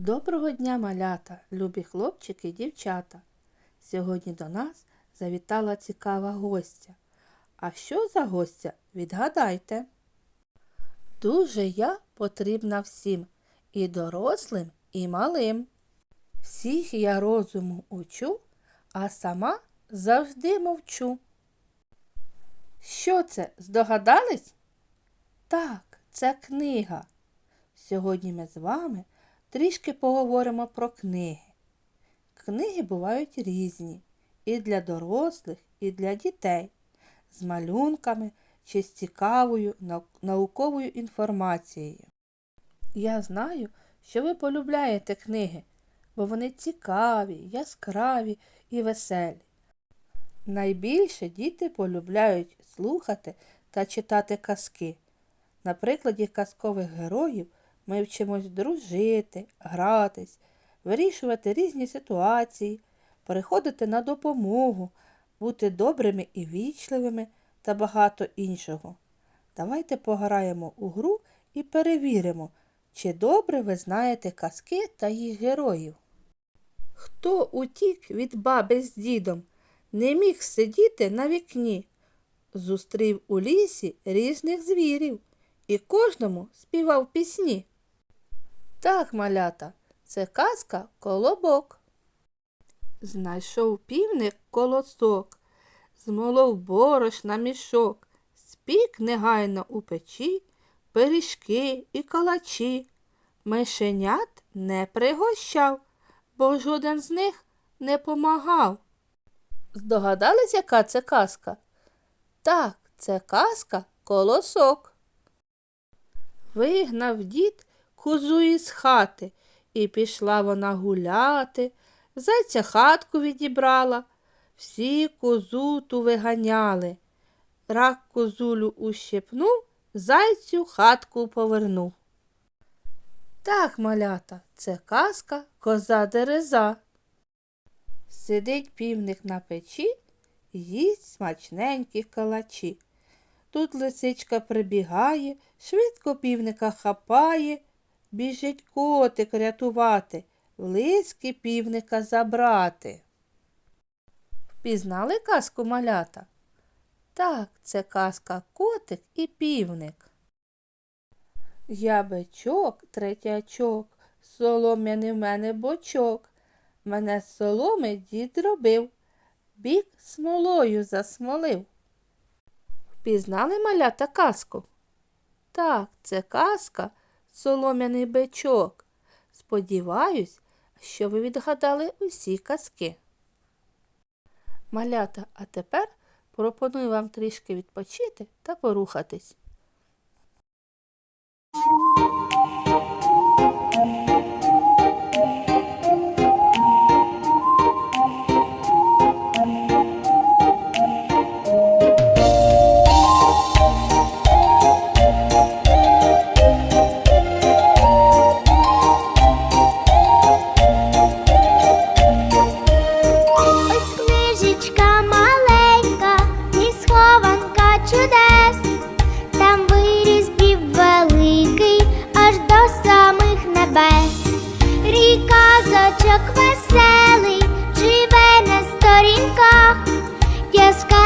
Доброго дня, малята, любі хлопчики і дівчата. Сьогодні до нас завітала цікава гостя. А що за гостя? Відгадайте. Дуже я потрібна всім, і дорослим, і малим. Всіх я розуму учу, а сама завжди мовчу. Що це, здогадались? Так, це книга. Сьогодні ми з вами трішки поговоримо про книги. Книги бувають різні і для дорослих, і для дітей, з малюнками чи з цікавою науковою інформацією. Я знаю, що ви полюбляєте книги, бо вони цікаві, яскраві і веселі. Найбільше діти полюбляють слухати та читати казки. На прикладі казкових героїв ми вчимось дружити, гратись, вирішувати різні ситуації, переходити на допомогу, бути добрими і вічливими та багато іншого. Давайте пограємо у гру і перевіримо, чи добре ви знаєте казки та їх героїв. Хто утік від баби з дідом, не міг сидіти на вікні, зустрів у лісі різних звірів і кожному співав пісні. Так, малята, це казка колобок. Знайшов півник колосок, змолов борош на мішок, спік негайно у печі, пиріжки і калачі. Мишенят не пригощав, бо жоден з них не помагав. Здогадались, яка це казка? Так, це казка колосок. Вигнав дід козу із хати, і пішла вона гуляти, зайця хатку відібрала, всі козу ту виганяли. Рак козулю ущипнув, зайцю хатку повернув. Так, малята, це казка коза дереза. Сидить півник на печі, їсть смачненькі калачі. Тут лисичка прибігає, швидко півника хапає, біжить котик рятувати, в лиски півника забрати. Впізнали казку малята? Так, це казка котик і півник. Я бичок, третячок, солом'яний в мене бочок. Мене з соломи дід робив, бік смолою засмолив. Впізнали малята казку? Так, це казка солом'яний бичок. Сподіваюсь, що ви відгадали усі казки. Малята, а тепер пропоную вам трішки відпочити та порухатись. limpias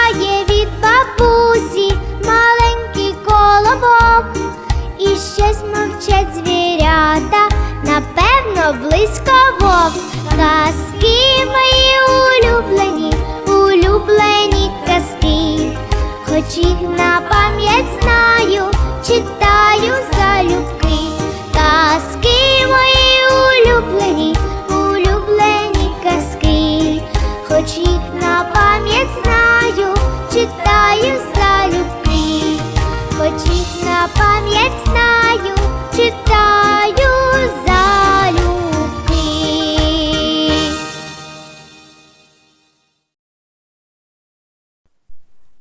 Має від бабусі маленький колобок, і щось мовчать звірята, напевно, близько вовк. Казки мої улюблені, улюблені казки, хоч їх на пам'ять.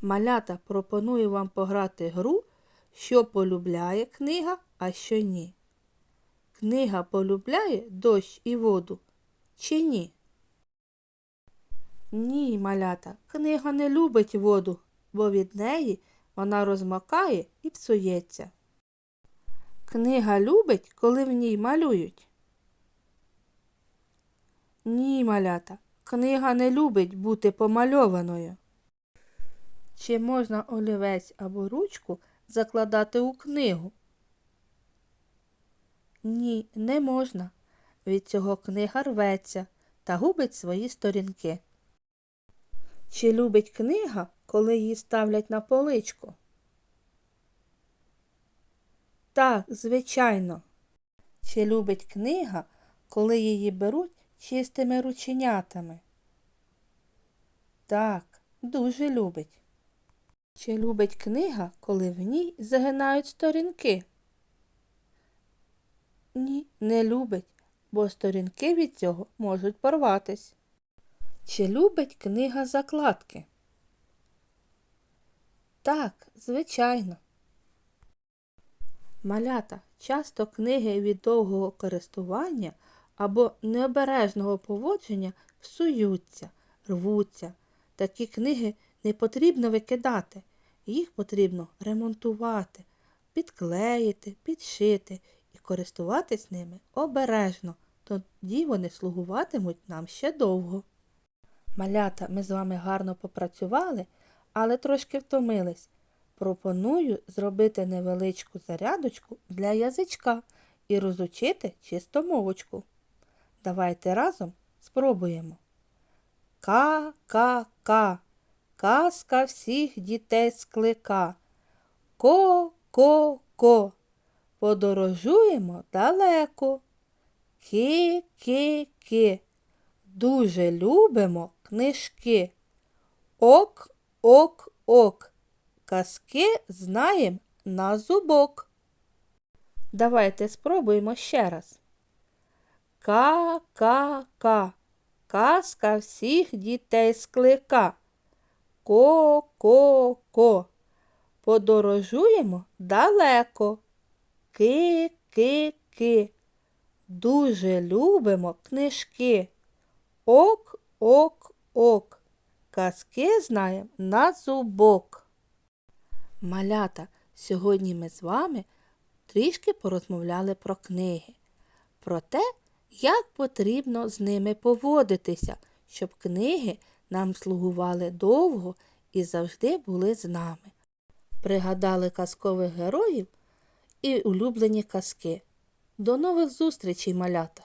Малята пропоную вам пограти гру, що полюбляє книга, а що ні. Книга полюбляє дощ і воду чи ні? Ні, малята, книга не любить воду, бо від неї вона розмокає і псується. Книга любить, коли в ній малюють. Ні, малята, книга не любить бути помальованою. Чи можна олівець або ручку закладати у книгу? Ні, не можна. Від цього книга рветься та губить свої сторінки. Чи любить книга, коли її ставлять на поличку? Так, звичайно. Чи любить книга, коли її беруть чистими рученятами? Так, дуже любить. Чи любить книга, коли в ній загинають сторінки? Ні, не любить, бо сторінки від цього можуть порватись. Чи любить книга закладки? Так, звичайно. Малята, часто книги від довгого користування або необережного поводження псуються, рвуться. Такі книги не потрібно викидати, їх потрібно ремонтувати, підклеїти, підшити і користуватись ними обережно, тоді вони слугуватимуть нам ще довго. Малята, ми з вами гарно попрацювали, але трошки втомились. Пропоную зробити невеличку зарядочку для язичка і розучити чистомовочку. Давайте разом спробуємо. Ка-ка-ка, казка всіх дітей склика. Ко-ко-ко, подорожуємо далеко. Ки-ки-ки, дуже любимо книжки. Ок-ок-ок, казки знаєм на зубок. Давайте спробуємо ще раз. Ка-ка-ка, казка всіх дітей склика. Ко-ко-ко, подорожуємо далеко. Ки-ки-ки, дуже любимо книжки. Ок-ок-ок, казки знаєм на зубок. Малята, сьогодні ми з вами трішки порозмовляли про книги, про те, як потрібно з ними поводитися, щоб книги нам слугували довго і завжди були з нами. Пригадали казкових героїв і улюблені казки. До нових зустрічей, малята!